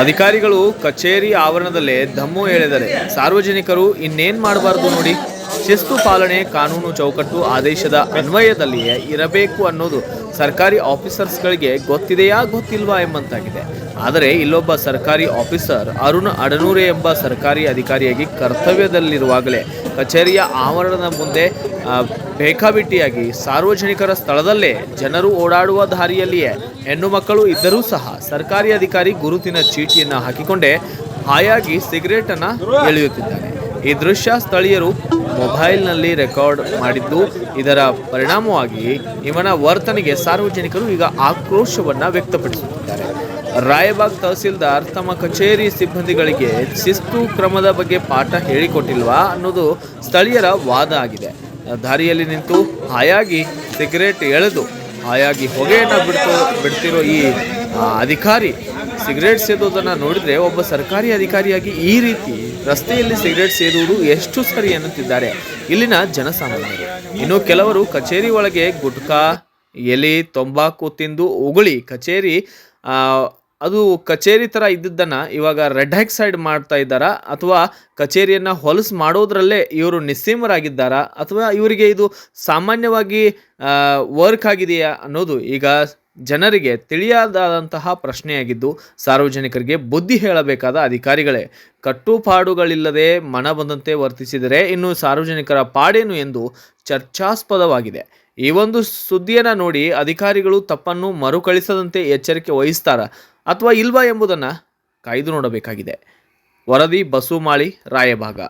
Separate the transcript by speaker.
Speaker 1: ಅಧಿಕಾರಿಗಳು ಕಚೇರಿ ಆವರಣದಲ್ಲೇ ಧಮ್ಮು ಎಳೆದರೆ ಸಾರ್ವಜನಿಕರು ಇನ್ನೇನ್ ಮಾಡಬಾರದು ನೋಡಿ. ಶಿಸ್ತು ಪಾಲನೆ, ಕಾನೂನು ಚೌಕಟ್ಟು ಆದೇಶದ ಅನ್ವಯದಲ್ಲಿಯೇ ಇರಬೇಕು ಅನ್ನೋದು ಸರ್ಕಾರಿ ಆಫೀಸರ್ಸ್ಗಳಿಗೆ ಗೊತ್ತಿದೆಯಾ ಗೊತ್ತಿಲ್ವಾ ಎಂಬಂತಾಗಿದೆ. ಆದರೆ ಇಲ್ಲೊಬ್ಬ ಸರ್ಕಾರಿ ಆಫೀಸರ್ ಅರುಣ್ ಅಡನೂರೆ ಎಂಬ ಸರ್ಕಾರಿ ಅಧಿಕಾರಿಯಾಗಿ ಕರ್ತವ್ಯದಲ್ಲಿರುವಾಗಲೇ ಕಚೇರಿಯ ಆವರಣದ ಮುಂದೆ ಬೇಕಾಬಿಟ್ಟಿಯಾಗಿ ಸಾರ್ವಜನಿಕರ ಸ್ಥಳದಲ್ಲೇ ಜನರು ಓಡಾಡುವ ದಾರಿಯಲ್ಲಿಯೇ ಹೆಣ್ಣು ಮಕ್ಕಳು ಇದ್ದರೂ ಸಹ ಸರ್ಕಾರಿ ಅಧಿಕಾರಿ ಗುರುತಿನ ಚೀಟಿಯನ್ನು ಹಾಕಿಕೊಂಡೇ ಹಾಯಾಗಿ ಸಿಗರೇಟನ್ನು ಎಳೆಯುತ್ತಿದ್ದಾರೆ. ಈ ದೃಶ್ಯ ಸ್ಥಳೀಯರು ಮೊಬೈಲ್ನಲ್ಲಿ ರೆಕಾರ್ಡ್ ಮಾಡಿದ್ದು, ಇದರ ಪರಿಣಾಮವಾಗಿ ಇವನ ವರ್ತನೆಗೆ ಸಾರ್ವಜನಿಕರು ಈಗ ಆಕ್ರೋಶವನ್ನು ವ್ಯಕ್ತಪಡಿಸುತ್ತಿದ್ದಾರೆ. ರಾಯಬಾಗ್ ತಹಸೀಲ್ದಾರ್ ತಮ್ಮ ಕಚೇರಿ ಸಿಬ್ಬಂದಿಗಳಿಗೆ ಶಿಸ್ತು ಕ್ರಮದ ಬಗ್ಗೆ ಪಾಠ ಹೇಳಿಕೊಟ್ಟಿಲ್ವಾ ಅನ್ನೋದು ಸ್ಥಳೀಯರ ವಾದ ಆಗಿದೆ. ದಾರಿಯಲ್ಲಿ ನಿಂತು ಹಾಯಾಗಿ ಸಿಗರೇಟ್ ಎಳೆದು ಹಾಯಾಗಿ ಹೊಗೆಯನ್ನು ಬಿಡ್ತೋ, ಬಿಡ್ತಿರೋ ಈ ಅಧಿಕಾರಿ ಸಿಗರೇಟ್ ಸೇದೋದನ್ನು ನೋಡಿದರೆ ಒಬ್ಬ ಸರ್ಕಾರಿ ಅಧಿಕಾರಿಯಾಗಿ ಈ ರೀತಿ ರಸ್ತೆಯಲ್ಲಿ ಸಿಗರೇಟ್ ಸೇದುವುದು ಎಷ್ಟು ಸರಿ ಎನ್ನುತ್ತಿದ್ದಾರೆ. ಇಲ್ಲಿನ ಜನಸಾಮಾನ್ಯರು. ಇನ್ನು ಕೆಲವರು ಕಚೇರಿ ಒಳಗೆ ಗುಟ್ಕಾ, ಎಲೆ, ತಂಬಾಕು ತಿಂದು ಉಗುಳಿ ಕಚೇರಿ ಅದು ಕಚೇರಿ ಥರ ಇದ್ದಿದ್ದನ್ನು ಇವಾಗ ರೆಡ್ ಹೆಕ್ಸೈಡ್ ಮಾಡ್ತಾ ಇದ್ದಾರಾ? ಅಥವಾ ಕಚೇರಿಯನ್ನು ಹೊಲಸು ಮಾಡೋದ್ರಲ್ಲೇ ಇವರು ನಿಸ್ಸೀಮರಾಗಿದ್ದಾರಾ? ಅಥವಾ ಇವರಿಗೆ ಇದು ಸಾಮಾನ್ಯವಾಗಿ ವರ್ಕ್ ಆಗಿದೆಯಾ ಅನ್ನೋದು ಈಗ ಜನರಿಗೆ ತಿಳಿಯದಾದಂತಹ ಪ್ರಶ್ನೆಯಾಗಿದ್ದು ಸಾರ್ವಜನಿಕರಿಗೆ ಬುದ್ಧಿ ಹೇಳಬೇಕಾದ ಅಧಿಕಾರಿಗಳೇ. ಕಟ್ಟುಪಾಡುಗಳಿಲ್ಲದೆ ಮನ ಬಂದಂತೆ ವರ್ತಿಸಿದರೆ ಇನ್ನು ಸಾರ್ವಜನಿಕರ ಪಾಡೇನು ಎಂದು ಚರ್ಚಾಸ್ಪದವಾಗಿದೆ. ಈ ಒಂದು ಸುದ್ದಿಯನ್ನು ನೋಡಿ ಅಧಿಕಾರಿಗಳು ತಪ್ಪನ್ನು ಮರುಕಳಿಸದಂತೆ ಎಚ್ಚರಿಕೆ ವಹಿಸ್ತಾರ? ಅಥವಾ ಇಲ್ವಾ ಎಂಬುದನ್ನು ಕಾಯ್ದು ನೋಡಬೇಕಾಗಿದೆ. ವರದಿ ಬಸುಮಾಳಿ ರಾಯಭಾಗ.